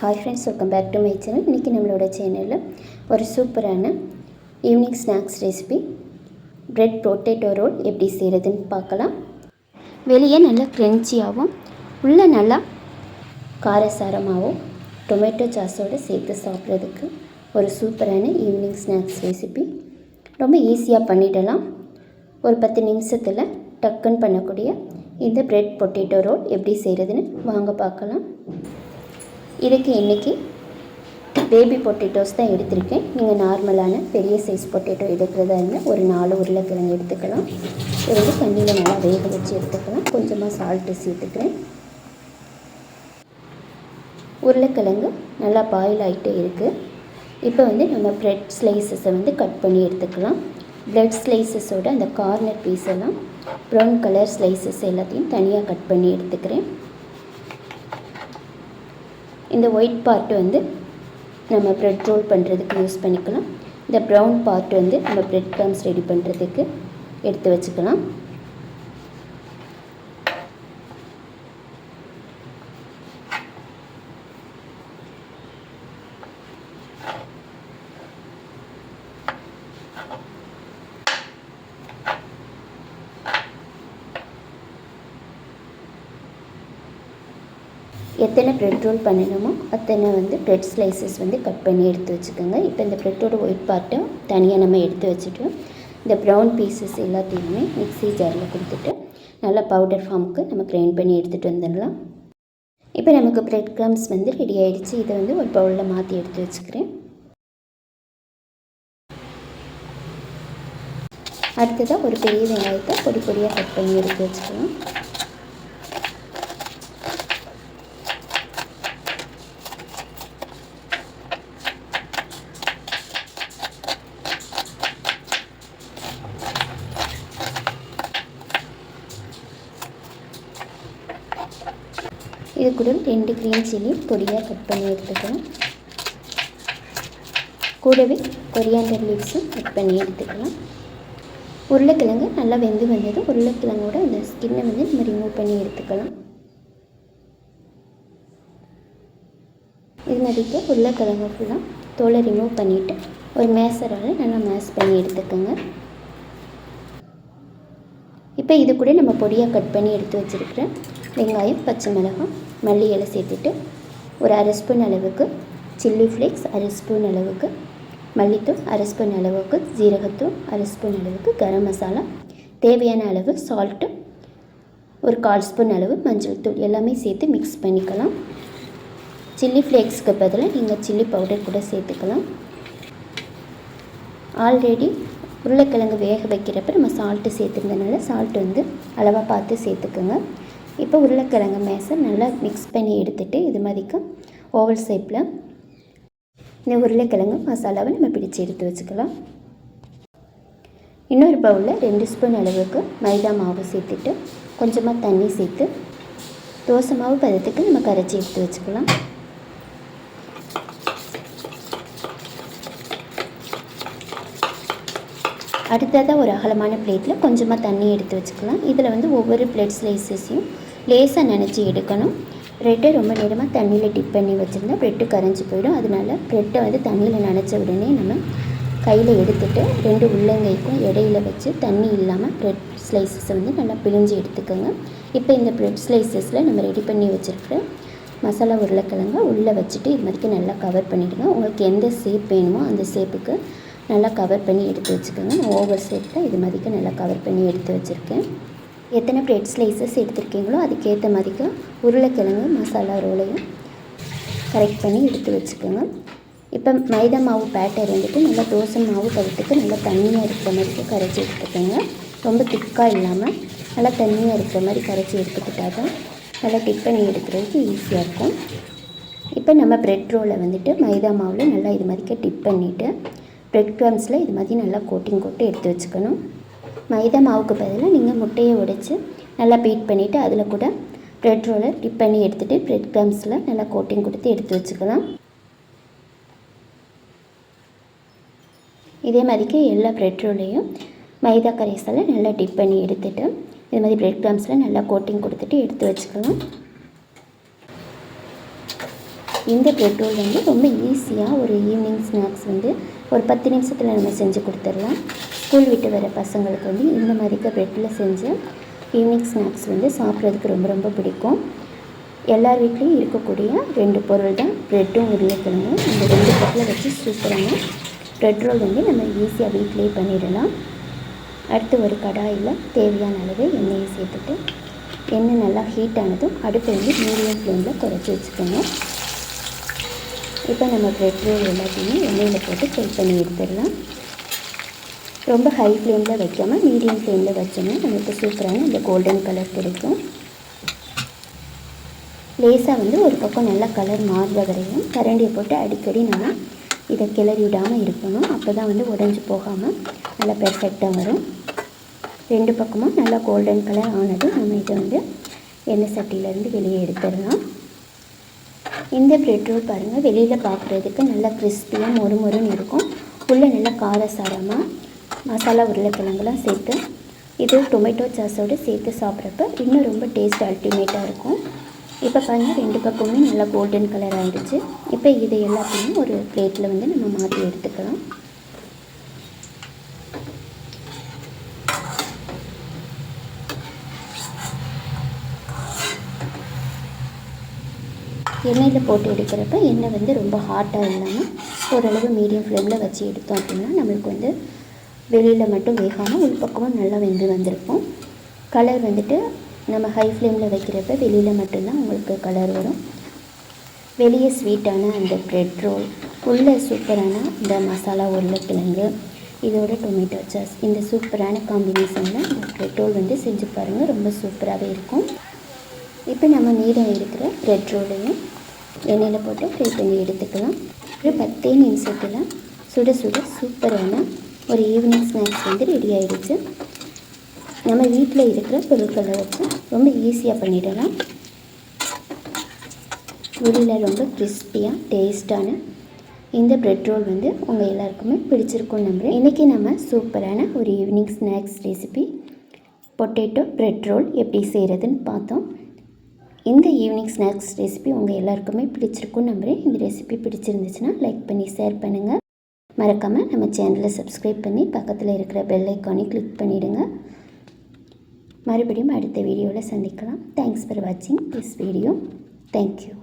Hi friends welcome back to my channel இன்றைக்கி நம்மளோட சேனலில் ஒரு சூப்பரான evening snacks recipe bread potato roll எப்படி செய்கிறதுன்னு பார்க்கலாம். வெளியே நல்லா க்ரென்ச்சியாகவும் உள்ளே நல்லா காரசாரமாகவும் டொமேட்டோ சாஸோடு சேர்த்து சாப்பிட்றதுக்கு ஒரு சூப்பரான ஈவினிங் ஸ்நாக்ஸ் ரெசிபி ரொம்ப ஈஸியாக பண்ணிடலாம். ஒரு பத்து நிமிஷத்தில் டக்குன்னு பண்ணக்கூடிய இந்த ப்ரெட் பொட்டேட்டோ ரோல் எப்படி செய்கிறதுன்னு வாங்க பார்க்கலாம். இதுக்கு இன்றைக்கி பேபி பொட்டேட்டோஸ் தான் எடுத்திருக்கேன். நீங்கள் நார்மலான பெரிய சைஸ் பொட்டேட்டோ எடுக்கிறதா இருந்தால் ஒரு நாலு உருளைக்கிழங்கு எடுத்துக்கலாம். இது வந்து தண்ணியில் நல்லா வேக வச்சு எடுத்துக்கலாம். கொஞ்சமாக சால்ட்டு சேர்த்துக்கிறேன். உருளைக்கிழங்கு நல்லா பாயில் ஆகிட்டே இருக்குது இப்போ வந்து நம்ம ப்ரெட் ஸ்லைசஸை வந்து கட் பண்ணி எடுத்துக்கலாம். ப்ரெட் ஸ்லைசஸோட அந்த கார்னர் பீஸெல்லாம் ப்ரௌன் கலர் ஸ்லைசஸ் எல்லாத்தையும் தனியாக கட் பண்ணி எடுத்துக்கிறேன். இந்த ஒயிட் பார்ட் வந்து நம்ம ப்ரெட் ரோல் பண்ணுறதுக்கு யூஸ் பண்ணிக்கலாம். இந்த ப்ரௌன் பார்ட் வந்து நம்ம ப்ரெட் க்ரம்ஸ் ரெடி பண்ணுறதுக்கு எடுத்து வச்சுக்கலாம். எத்தனை ப்ரெட் ரோல் பண்ணணுமோ அத்தனை வந்து ப்ரெட் ஸ்லைசஸ் வந்து கட் பண்ணி எடுத்து வச்சுக்கோங்க. இப்போ இந்த ப்ரெட்டோட ஒயிட் பார்ட்டும் தனியாக நம்ம எடுத்து வச்சுட்டு இந்த ப்ரௌன் பீசஸ் எல்லாத்தையுமே மிக்ஸி ஜாரில் கொடுத்துட்டு நல்லா பவுடர் ஃபார்முக்கு நம்ம கிரைண்ட் பண்ணி எடுத்துகிட்டு வந்துடலாம். இப்போ நமக்கு ப்ரெட் க்ரம்ஸ் வந்து ரெடி ஆகிடுச்சு இதை வந்து ஒரு பவுலில் மாற்றி எடுத்து வச்சுக்கிறேன். அடுத்ததாக ஒரு பெரிய வெங்காயத்தை பொடி பொடியாக கட் பண்ணி எடுத்து வச்சுக்கலாம் இது கூட ரெண்டு க்ரீன் சில்லி பொடியாக கட் பண்ணி எடுத்துக்கலாம் கூடவே கொரியாண்டர் லீவ்ஸும் கட் பண்ணி எடுத்துக்கலாம். உருளைக்கிழங்கு நல்லா வெந்து வந்ததும் உருளைக்கிழங்கோட அந்த ஸ்கின்னை வந்து நம்ம ரிமூவ் பண்ணி எடுத்துக்கலாம். இது மாதிரிக்கு உருளைக்கிழங்கு ஃபுல்லாக தோலை ரிமூவ் பண்ணிவிட்டு ஒரு மேசரால் நல்லா மேஸ் பண்ணி எடுத்துக்கோங்க. இப்போ இது கூட நம்ம பொடியாக கட் பண்ணி எடுத்து வச்சுருக்கிறேன் வெங்காயம் பச்சை மிளகாய் மல்லி இலை சேர்த்துட்டு ஒரு அரை ஸ்பூன் அளவுக்கு சில்லி ஃப்ளேக்ஸ் அரை ஸ்பூன் அளவுக்கு மல்லித்தூள் அரை ஸ்பூன் அளவுக்கு ஜீரகத்தூள் அரை ஸ்பூன் அளவுக்கு கரம் மசாலா. தேவையான அளவு சால்ட்டு ஒரு கால் ஸ்பூன் அளவு மஞ்சள் தூள் எல்லாமே சேர்த்து மிக்ஸ் பண்ணிக்கலாம். சில்லி ஃப்ளேக்ஸ்க்கு பதிலாக நீங்கள் சில்லி பவுடர் கூட சேர்த்துக்கலாம். ஆல்ரெடி உருளைக்கிழங்கு வேக வைக்கிறப்ப நம்ம சால்ட்டு சேர்த்துருந்தனால சால்ட் வந்து அளவாக பார்த்து சேர்த்துக்கோங்க. இப்போ உருளைக்கிழங்கு மேசை நல்லா மிக்ஸ் பண்ணி எடுத்துகிட்டு இது மாதிரிக்கு ஓவல் ஷேப்பில் இந்த உருளைக்கிழங்கு மசாலாவை நம்ம பிடிச்சி எடுத்து வச்சுக்கலாம். இன்னொரு பவுலில் ரெண்டு ஸ்பூன் அளவுக்கு மைதா மாவு சேர்த்துட்டு கொஞ்சமாக தண்ணி சேர்த்து தோசை மாவு பதத்துக்கு நம்ம கரைச்சி எடுத்து வச்சுக்கலாம். அடுத்ததாக ஒரு அகலமான பிளேட்டில் கொஞ்சமாக தண்ணி எடுத்து வச்சுக்கலாம். இதில் வந்து ஒவ்வொரு பிளேட் ஸ்லைசஸையும் லேசாக நினச்சி எடுக்கணும். ப்ரெட்டை ரொம்ப நேரமாக தண்ணியில் டிப் பண்ணி வச்சுருந்தா ப்ரெட்டு கரைஞ்சி போயிடும். அதனால ப்ரெட்டை வந்து தண்ணியில் நினச்ச உடனே நம்ம கையில் எடுத்துகிட்டு ரெண்டு உள்ளங்கைக்கும் இடையில வச்சு தண்ணி இல்லாமல் ப்ரெட் ஸ்லைசஸை வந்து நல்லா பிழிஞ்சு எடுத்துக்கோங்க. இப்போ இந்த ப்ரெட் ஸ்லைசஸில் நம்ம ரெடி பண்ணி வச்சுருக்கிற மசாலா உருளைக்கிழங்க உள்ளே வச்சுட்டு இது மாதிரிக்கு நல்லா கவர் பண்ணிவிடுங்க உங்களுக்கு எந்த ஷேப் வேணுமோ அந்த ஷேப்புக்கு நல்லா கவர் பண்ணி எடுத்து வச்சுக்கோங்க. ஓவர் ஷேப்பில் இது மாதிரிக்கு நல்லா கவர் பண்ணி எடுத்து வச்சுருக்கேன். எத்தனை ப்ரெட் ஸ்லைசஸ் எடுத்துருக்கீங்களோ அதுக்கேற்ற மாதிரிக்கு உருளைக்கிழங்கு மசாலா ரோலையும் கரெக்ட் பண்ணி எடுத்து வச்சுக்கோங்க. இப்போ மைதா மாவு பேட்டர் வந்துட்டு நல்லா தோசை மாவு பதத்துக்கு நல்லா தண்ணியாக இருக்கிற மாதிரி கரைச்சி எடுத்துக்கோங்க. ரொம்ப திக்காக இல்லாமல் நல்லா தண்ணியாக இருக்கிற மாதிரி கரைச்சி எடுத்துக்கிட்டா தான் நல்லா டிப் பண்ணி எடுக்கிறதுக்கு ஈஸியாக இருக்கும். இப்போ நம்ம ப்ரெட் ரோலை வந்துட்டு மைதா மாவில் நல்லா இது மாதிரிக்க டிப் பண்ணிவிட்டு ப்ரெட் க்ரம்ஸில் இது மாதிரி நல்லா கோட்டிங் போட்டு எடுத்து வச்சுக்கணும். மைதா மாவுக்கு பதிலாக நீங்கள் முட்டையை உடைச்சி நல்லா பீட் பண்ணிவிட்டு அதில் கூட ப்ரெட் ரோலை டிப் பண்ணி எடுத்துகிட்டு ப்ரெட் க்ரம்ஸில் நல்லா கோட்டிங் கொடுத்து எடுத்து வச்சுக்கலாம். இதே மாதிரிக்கு எல்லா ப்ரெட் ரோலையும் மைதா கரைசலை நல்லா டிப் பண்ணி எடுத்துகிட்டு இது மாதிரி ப்ரெட் க்ரம்ஸில் நல்லா கோட்டிங் கொடுத்துட்டு எடுத்து வச்சுக்கலாம். இந்த ப்ரெட் ரோல் வந்து ரொம்ப ஈஸியாக ஒரு ஈவினிங் ஸ்நாக்ஸ் வந்து ஒரு பத்து நிமிஷத்தில் நம்ம செஞ்சு கொடுத்துடலாம். ஸ்கூல் விட்டு வர பசங்களுக்கு வந்து இந்த மாதிரிக்க ப்ரெட்டில் செஞ்ச ஈவினிங் ஸ்நாக்ஸ் வந்து சாப்பிட்றதுக்கு ரொம்ப ரொம்ப பிடிக்கும். எல்லார் வீட்லேயும் இருக்கக்கூடிய ரெண்டு பொருள் தான் ப்ரெட்டும் உருளைக்கிழங்கும். இந்த ரெண்டு பொருளை வச்சு சூப்பரான ப்ரெட் ரோல் வந்து நம்ம ஈஸியாக வீட்லேயே பண்ணிடலாம். அடுத்து ஒரு கடாயில் தேவையான அளவு எண்ணெயை சேர்த்துட்டு எண்ணெய் நல்லா ஹீட் ஆனதும் அடுப்பு வந்து மீடியம் ஃப்ளேமில் குறைச்சி வச்சுக்கோங்க இப்போ நம்ம பிரெட் ரோல் எல்லாத்தையுமே எண்ணெயில் போட்டு ஃப்ரை பண்ணி எடுத்துடலாம். ரொம்ப ஹை ஃப்ளேமில் வைக்காமல் மீடியம் ஃப்ளேமில் வச்சோம்னா நமக்கு சூப்பரான இந்த கோல்டன் கலர் கிடைக்கும். லேசாக வந்து ஒரு பக்கம் நல்லா கலர் மாறுற வரையும் கரண்டியை போட்டு அடிக்கடி நம்ம இதை கிளறி விடாமல் இருக்கணும். அப்போ தான் வந்து உடஞ்சி போகாமல் நல்லா பெர்ஃபெக்டாக வரும். ரெண்டு பக்கமும் நல்லா கோல்டன் கலர் ஆனதும் நம்ம இதை வந்து எண்ணெய் சட்டியிலேருந்து வெளியே எடுத்துடலாம். இந்த ப்ரெட் ரோல் பாருங்கள் வெளியில் பார்க்குறதுக்கு நல்லா கிறிஸ்பியாக மொறு மொறுன்னு இருக்கும். உள்ளே நல்லா காரசாரமாக மசாலா உருளைக்கிழங்குலாம் சேர்த்து இது டொமேட்டோ சாஸோடு சேர்த்து சாப்பிட்றப்ப இன்னும் ரொம்ப டேஸ்ட் அல்டிமேட்டாக இருக்கும். இப்போ பாருங்கள் ரெண்டு பக்கமுமே நல்லா கோல்டன் கலர் ஆகிடுச்சு இப்போ இது எல்லாத்தையும் ஒரு பிளேட்டில் வந்து நம்ம மாற்றி எடுத்துக்கலாம். எண்ணெயில் போட்டு எடுக்கிறப்ப எண்ணெய் வந்து ரொம்ப ஹாட்டாக இல்லாமல் ஓரளவு மீடியம் ஃப்ளேமில் வச்சு எடுத்தோம் அப்படின்னா நம்மளுக்கு வந்து வெளியில் மட்டும் வேகாமல் உள்பக்கமும் நல்லா வெந்து வந்திருக்கும். கலர் வந்துட்டு நம்ம ஹை ஃப்ளேமில் வைக்கிறப்ப வெளியில் மட்டும்தான் உங்களுக்கு கலர் வரும். வெளியே ஸ்வீட்டான அந்த ப்ரெட் ரோல் உள்ளே சூப்பரான இந்த மசாலா உருளைக்கிழங்கு இதோட டொமேட்டோ சாஸ் இந்த சூப்பரான காம்பினேஷனில் இந்த ப்ரெட் ரோல் வந்து செஞ்சு பாருங்கள் ரொம்ப சூப்பராகவே இருக்கும். இப்போ நம்ம மீதம் இருக்கிற ப்ரெட் ரோலையும் எண்ணெயில் போட்டு ஃப்ரை பண்ணி எடுத்துக்கலாம். ஒரு பத்தே நிமிஷத்தில் சுட சுட சூப்பரான ஒரு ஈவினிங் ஸ்நாக்ஸ் வந்து ரெடி ஆகிடுச்சு நம்ம வீட்டில் இருக்கிற பொருட்களை வச்சு ரொம்ப ஈஸியாக பண்ணிடலாம். வெளியில் ரொம்ப கிறிஸ்பியாக டேஸ்ட்டான இந்த ப்ரெட் ரோல் வந்து உங்கள் எல்லாருக்குமே பிடிச்சிருக்கும் நம்புகிறேன் இன்றைக்கி நம்ம சூப்பரான ஒரு evening snacks recipe potato bread roll எப்படி செய்கிறதுன்னு பார்த்தோம். இந்த ஈவினிங் ஸ்நாக்ஸ் ரெசிபி உங்கள் எல்லாருக்குமே பிடிச்சிருக்கும் நம்புகிறேன் இந்த ரெசிபி பிடிச்சிருந்துச்சுன்னா லைக் பண்ணி ஷேர் பண்ணுங்கள் மறக்காமல் நம்ம சேனலை சப்ஸ்கிரைப் பண்ணி பக்கத்தில் இருக்கிற பெல் ஐக்கானையும் கிளிக் பண்ணிவிடுங்க மறுபடியும் அடுத்த வீடியோவில் சந்திக்கலாம். தேங்க்ஸ் ஃபார் வாட்சிங் திஸ் வீடியோ தேங்க்யூ